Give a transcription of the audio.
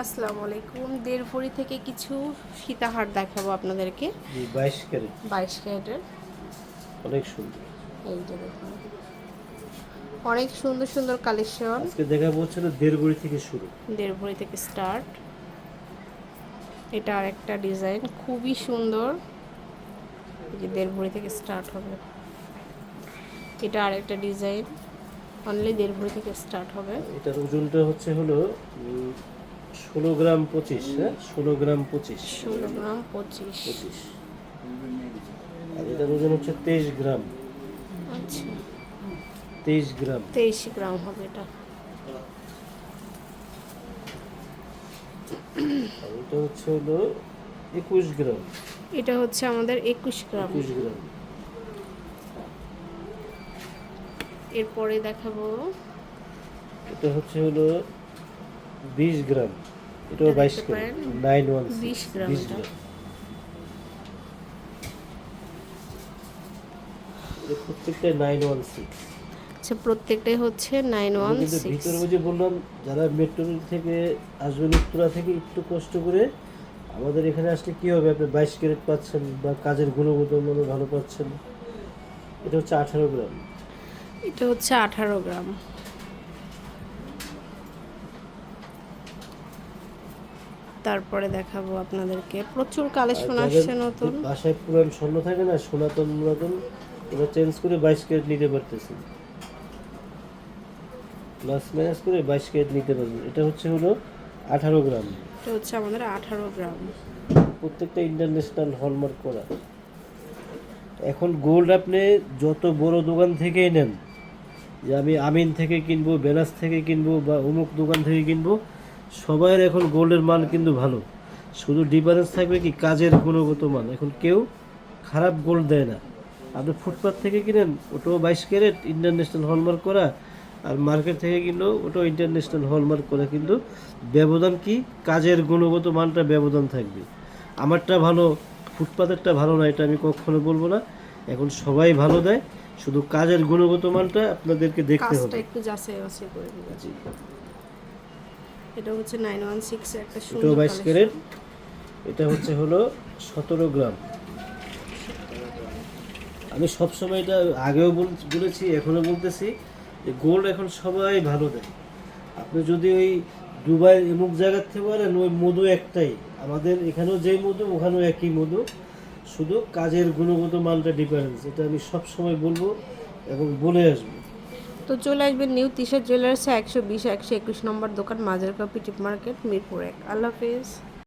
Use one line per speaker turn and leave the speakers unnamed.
আসসালামু আলাইকুম। দেড় ভরি থেকে কিছু সীতাহার দেখাবো আপনাদেরকে।
জি বাইশ ক্যারেট।
বাইশ ক্যারেটের।
অনেক সুন্দর।
এই যে দেখুন। অনেক সুন্দর সুন্দর কালেকশন।
আজকে দেখাবো হচ্ছে দেড় বড়ি থেকে শুরু।
দেড় ভরি থেকে স্টার্ট এটা আরেকটা ডিজাইন খুবই সুন্দর। এই যে দেড় ভরি থেকে স্টার্ট হবে। এটা আরেকটা ডিজাইন অনলি দেড় ভরি থেকে স্টার্ট হবে।
এটার ওজনটা হচ্ছে হলো ষোলো গ্রাম পঁচিশ হ্যাঁ? ষোলো গ্রাম পঁচিশ।
ষোলো গ্রাম পঁচিশ।
পঁচিশ। আর এটার ওজন হচ্ছে তেইশ গ্রাম।
আচ্ছা।
তেইশ গ্রাম।
তেইশ গ্রাম হবে এটা।
এটা হচ্ছে হলো একুশ গ্রাম।
এটা হচ্ছে আমাদের একুশ গ্রাম।
একুশ গ্রাম।
এরপরে দেখাবো।
এটা হচ্ছে হলো বিশ গ্রাম।
এটা
বাইশ গ্রাম। নাইন ওয়ান
20 গ্রাম
বিশ। গ্রাম প্রত্যেকটা নাইন ওয়ান সিক্স
আচ্ছা প্রত্যেকটাই হচ্ছে নাইন ওয়ান সিক্স
ভিতরে যে বললাম যারা মেট্রো থেকে আসবেন উত্তরা থেকে একটু কষ্ট করে আমাদের এখানে আসলে কি হবে? আপনি বাইশ ক্যারেট পাচ্ছেন বা কাজের গুণগত মানে ভালো পাচ্ছেন। এটা হচ্ছে আঠারো গ্রাম।
এটা হচ্ছে আঠারো গ্রাম। তারপরে দেখাবো আপনাদেরকে। প্রচুর কালেকশন আসছে নতুন।
বাসায় পুরান স্বর্ণ থাকে না সনাতন পুরাতন ওরা চেঞ্জ করে বাইশ ক্যারেট নিতে পারতেছে। প্লাস মাইনাস করে বাইশ ক্যারেট নিতে পারবেন এটা হচ্ছে হলো আঠারো গ্রাম।
এটা হচ্ছে আমাদের আঠারো গ্রাম।
প্রত্যেকটা ইন্টারন্যাশনাল হলমার্ক করা। এখন গোল্ড আপনি যত বড় দোকান থেকেই নেন যে আমি আমিন থেকে কিনবো বেনাস থেকে কিনবো বা অমুক দোকান থেকে কিনবো সবার এখন গোল্ডের মান কিন্তু ভালো। শুধু ডিফারেন্স থাকবে কি কাজের গুণগত মান। এখন কেউ খারাপ গোল্ড দেয় না। আপনি ফুটপাথ থেকে কিনেন ওটাও বাইশ ক্যারেট ইন্টারন্যাশনাল হলমার্ক করা, আর মার্কেট থেকে কিনলেও ওটাও ইন্টারন্যাশনাল হলমার্ক করা। কিন্তু ব্যবধান কি? কাজের গুণগত মানটা ব্যবধান থাকবে। আমারটা ভালো, ফুটপাতেরটা ভালো না, এটা আমি কখনো বলব না। এখন সবাই ভালো দেয় শুধু কাজের গুণগত মানটা আপনাদেরকে দেখতে
কাজটা
হবে।
একটু যাচাই বাছাই করে দিবে এটা হচ্ছে নাইন ওয়ান সিক্স একটা সুন্দর।
ক্যারেট। এটা হচ্ছে হলো সতেরো গ্রাম। আমি সবসময় এটা আগেও বলেছি এখনও বলতেছি যে গোল্ড এখন সবাই ভালো দেয়। আপনি যদি ওই দুবাই এমুক জায়গার থেকে বলেন ওই মধু একটাই। আমাদের এখানেও যেই মধু ওখানেও একই মধু। শুধু কাজের গুণগত মানটা ডিফারেন্স এটা আমি সব সময় বলব এবং বলে আসব।
তো চলে আসবেন নিউ তিশা জুয়েলার্সে একশো বিশ, একশো একুশ নম্বর দোকান, মাজার কাপি, টিপ মার্কেট, মিরপুর এক। আল্লাহ হাফিজ।